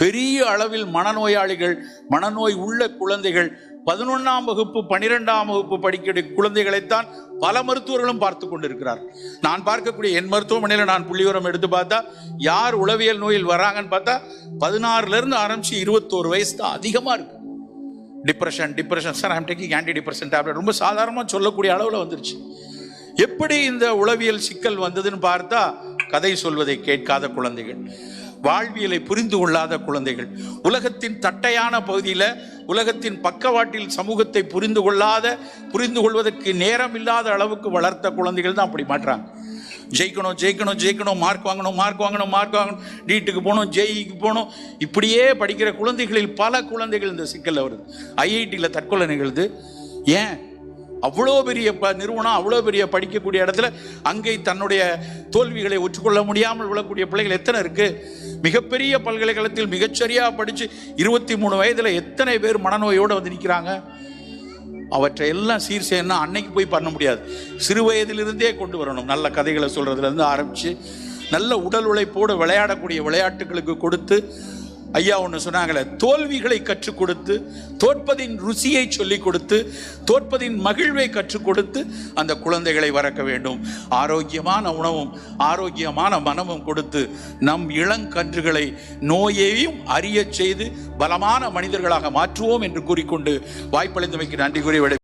பெரிய அளவில் மனநோயாளிகள் மனநோய் உள்ள குழந்தைகள் பதினொன்றாம் வகுப்பு பன்னிரெண்டாம் வகுப்பு படிக்கக்கூடிய குழந்தைகளைத்தான் பல மருத்துவர்களும் பார்த்து கொண்டிருக்கிறார் நான் பார்க்கக்கூடிய என் மருத்துவமனையில் நான் புள்ளிவரம் எடுத்து பார்த்தா யார் உளவியல் நோயில் வராங்கன்னு பார்த்தா பதினாறுலேருந்து ஆரம்பித்து ஆரம்பிச்சு இருபத்தோரு வயசு தான் அதிகமாக இருக்கு. Depression depression sir I'm taking anti depression tablet ரொம்ப சாதாரணமாக சொல்லக்கூடிய அளவில் வந்துருச்சு. எப்படி இந்த உளவியல் சிக்கல் வந்ததுன்னு பார்த்தா கதை சொல்வதை கேட்காத குழந்தைகள். வாழ்வியலை புரிந்து கொள்ளாத குழந்தைகள். உலகத்தின் தட்டையான பகுதியில் உலகத்தின் பக்கவாட்டில் சமூகத்தை புரிந்து கொள்ளாத புரிந்து கொள்வதற்கு நேரம் இல்லாத அளவுக்கு வளர்த்த குழந்தைகள் தான் அப்படி மாட்டுறாங்க ஜெயிக்கணும் ஜெயிக்கணும் ஜெயிக்கணும் மார்க் வாங்கணும் மார்க் வாங்கணும் மார்க் வாங்கணும் நீட்டுக்கு போகணும் ஜெயிக்கு போகணும். இப்படியே படிக்கிற குழந்தைகளில் பல குழந்தைகள் இந்த சிக்கலில் வருது. ஐஐடியில் தற்கொலை நிகழ்து. ஏன்? அவ்வளோ பெரிய ப நிறுவனம் அவ்வளோ பெரிய படிக்கக்கூடிய இடத்துல அங்கே தன்னுடைய தோல்விகளை ஒற்றுக்கொள்ள முடியாமல் விழக்கூடிய பிள்ளைகள் எத்தனை இருக்கு? மிகப்பெரிய பல்கலைக்கழகத்தில் மிகச்சரியாக படித்து இருபத்தி மூணு வயதில் எத்தனை பேர் மனநோயோடு வந்து நிற்கிறாங்க அவற்றை எல்லாம் சீர் செய்யணும் அன்னைக்கு போய் பண்ண முடியாது. சிறு வயதிலிருந்தே கொண்டு வரணும். நல்ல கதைகளை சொல்கிறதுலேருந்து ஆரம்பித்து நல்ல உடல் உழைப்போடு விளையாடக்கூடிய விளையாட்டுகளுக்கு கொடுத்து ஐயா ஒன்று சொன்னாங்களே தோல்விகளை கற்றுக் கொடுத்து தோற்பதின் ருசியை சொல்லிக் கொடுத்து தோற்பதின் மகிழ்வை கற்றுக் கொடுத்து அந்த குழந்தைகளை வறக்க வேண்டும். ஆரோக்கியமான உணவும் ஆரோக்கியமான மனமும் கொடுத்து நம் இளங்கன்றுகளை நோயையும் அறியச் செய்து பலமான மனிதர்களாக மாற்றுவோம் என்று கூறிக்கொண்டு வாய்ப்பளித்தமைக்கு நன்றி கூறி